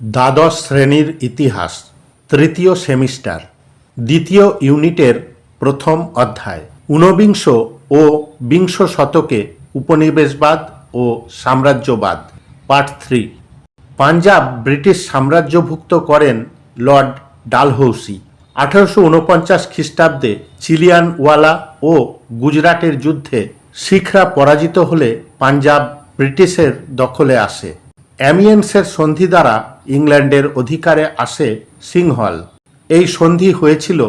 দ্বাদশ শ্রেণির ইতিহাস, তৃতীয় সেমিস্টার, দ্বিতীয় ইউনিটের প্রথম অধ্যায়, ঊনবিংশ ও বিংশ শতকে উপনিবেশবাদ ও সাম্রাজ্যবাদ, পার্ট থ্রি। পাঞ্জাব ব্রিটিশ সাম্রাজ্যভুক্ত করেন লর্ড ডালহৌসি। আঠারোশো উনপঞ্চাশ খ্রিস্টাব্দে চিলিয়ানওয়ালা ও গুজরাটের যুদ্ধে শিখরা পরাজিত হলে পাঞ্জাব ব্রিটিশের দখলে আসে। অ্যামিয়েন্সের সন্ধি দ্বারা ইংল্যান্ডের অধিকারে আসে সিংহল। এই সন্ধি হয়েছিল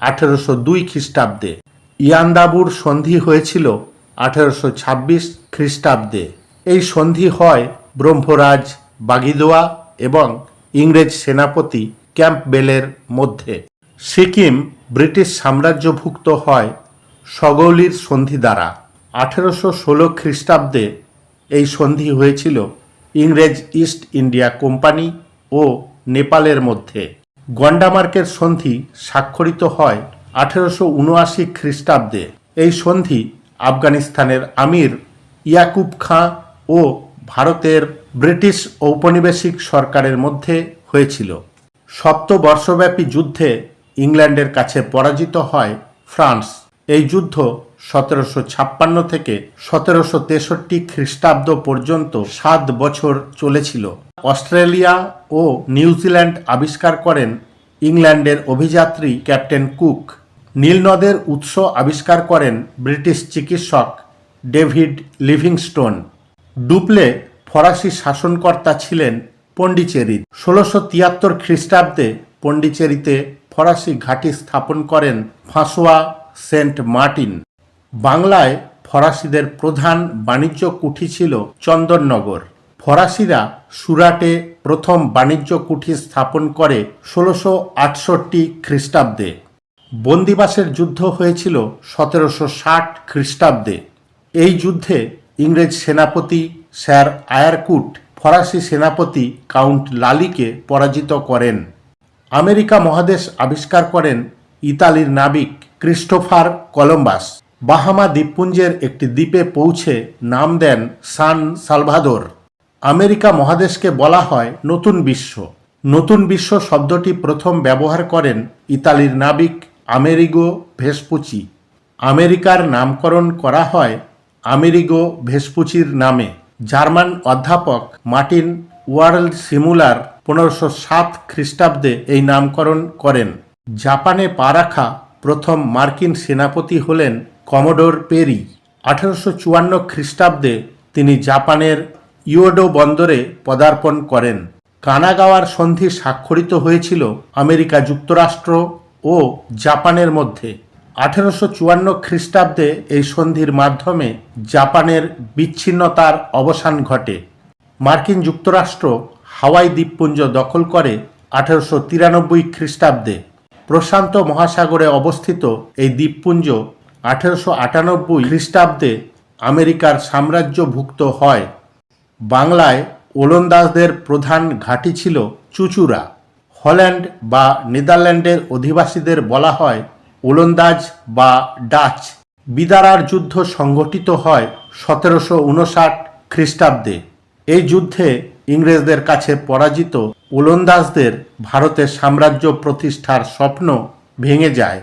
আঠেরোশো দুই খ্রিস্টাব্দে। ইয়ান্দাবুর সন্ধি হয়েছিল আঠেরোশো ছাব্বিশ খ্রিস্টাব্দে। এই সন্ধি হয় ব্রহ্মরাজ বাগিদোয়া এবং ইংরেজ সেনাপতি ক্যাম্পবেলের মধ্যে। সিকিম ব্রিটিশ সাম্রাজ্যভুক্ত হয় সগৌলির সন্ধি দ্বারা। আঠেরোশো ষোলো খ্রিস্টাব্দে এই সন্ধি হয়েছিল ইংরেজ ইস্ট ইন্ডিয়া কোম্পানি ও নেপালের মধ্যে। গন্ডামার্কের সন্ধি স্বাক্ষরিত হয় আঠেরোশো উনআশি খ্রিস্টাব্দে। এই সন্ধি আফগানিস্তানের আমির ইয়াকুব খাঁ ও ভারতের ব্রিটিশ ঔপনিবেশিক সরকারের মধ্যে হয়েছিল। সপ্তবর্ষব্যাপী যুদ্ধে ইংল্যান্ডের কাছে পরাজিত হয় ফ্রান্স। এই যুদ্ধ সতেরোশো ছাপ্পান্ন থেকে সতেরোশো তেষট্টি খ্রিস্টাব্দ পর্যন্ত সাত বছর চলেছিল। অস্ট্রেলিয়া ও নিউজিল্যান্ড আবিষ্কার করেন ইংল্যান্ডের অভিযাত্রী ক্যাপ্টেন কুক। নীলনদের উৎস আবিষ্কার করেন ব্রিটিশ চিকিৎসক ডেভিড লিভিংস্টোন। ডুপ্লে ফরাসি শাসনকর্তা ছিলেন পন্ডিচেরির ষোলোশো তিয়াত্তর খ্রিস্টাব্দে পন্ডিচেরিতে ফরাসি ঘাঁটি স্থাপন করেন ফাঁসোয়া সেন্ট মার্টিন। বাংলায় ফরাসিদের প্রধান বাণিজ্য কুঠি ছিল চন্দননগর। ফরাসিরা সুরাটে প্রথম বাণিজ্য কুঠি স্থাপন করে ষোলোশো আটষট্টি খ্রিস্টাব্দে। বন্দিবাসের যুদ্ধ হয়েছিল সতেরোশো ষাট খ্রিস্টাব্দে। এই যুদ্ধে ইংরেজ সেনাপতি স্যার আয়ারকুট, ফরাসি সেনাপতি কাউন্ট লালিকে পরাজিত করেন। আমেরিকা মহাদেশ আবিষ্কার করেন ইতালির নাবিক ক্রিস্টোফার কলম্বাস। বাহামা দ্বীপপুঞ্জের একটি দ্বীপে পৌঁছে নাম দেন সান সালভাদোর। আমেরিকা মহাদেশকে বলা হয় নতুন বিশ্ব। নতুন বিশ্ব শব্দটি প্রথম ব্যবহার করেন ইতালির নাবিক আমেরিগো ভেসপুচি। আমেরিকার নামকরণ করা হয় আমেরিগো ভেসপুচির নামে। জার্মান অধ্যাপক মার্টিন ওয়ার্ল্ড সিমুলার পনেরোশো সাত খ্রিস্টাব্দে এই নামকরণ করেন। জাপানে পা রাখা প্রথম মার্কিন সেনাপতি হলেন কমোডোর পেরি। আঠারোশো চুয়ান্ন খ্রিস্টাব্দে তিনি জাপানের ইওডো বন্দরে পদার্পণ করেন। কানাগাওয়ার সন্ধি স্বাক্ষরিত হয়েছিল আমেরিকা যুক্তরাষ্ট্র ও জাপানের মধ্যে। আঠেরোশো চুয়ান্ন খ্রিস্টাব্দে এই সন্ধির মাধ্যমে জাপানের বিচ্ছিন্নতার অবসান ঘটে। মার্কিন যুক্তরাষ্ট্র হাওয়াই দ্বীপপুঞ্জ দখল করে আঠেরোশো তিরানব্বই খ্রিস্টাব্দে। প্রশান্ত মহাসাগরে অবস্থিত এই দ্বীপপুঞ্জ আঠেরোশো আটানব্বই খ্রিস্টাব্দে আমেরিকার সাম্রাজ্যভুক্ত হয়। বাংলায় ওলন্দাজদের প্রধান ঘাঁটি ছিল চুচুড়া। হল্যান্ড বা নেদারল্যান্ডের অধিবাসীদের বলা হয় ওলন্দাজ বা ডাচ। বিদারার যুদ্ধ সংঘটিত হয় সতেরোশো উনষাট খ্রিস্টাব্দে। এই যুদ্ধে ইংরেজদের কাছে পরাজিত ওলন্দাজদের ভারতের সাম্রাজ্য প্রতিষ্ঠার স্বপ্ন ভেঙে যায়।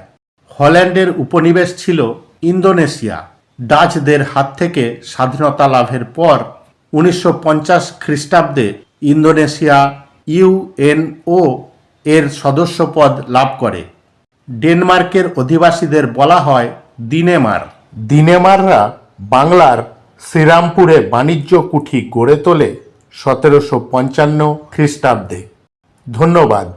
হল্যান্ডের উপনিবেশ ছিল ইন্দোনেশিয়া। ডাচদের হাত থেকে স্বাধীনতা লাভের পর উনিশশো পঞ্চাশ খ্রিস্টাব্দে ইন্দোনেশিয়া ইউএনও এর সদস্যপদ লাভ করে। ডেনমার্কের অধিবাসীদের বলা হয় দিনেমার। দিনেমাররা বাংলার শ্রীরামপুরে বাণিজ্য কুঠি গড়ে তোলে। সতেরোশো পঞ্চান্ন খ্রিস্টাব্দে। ধন্যবাদ।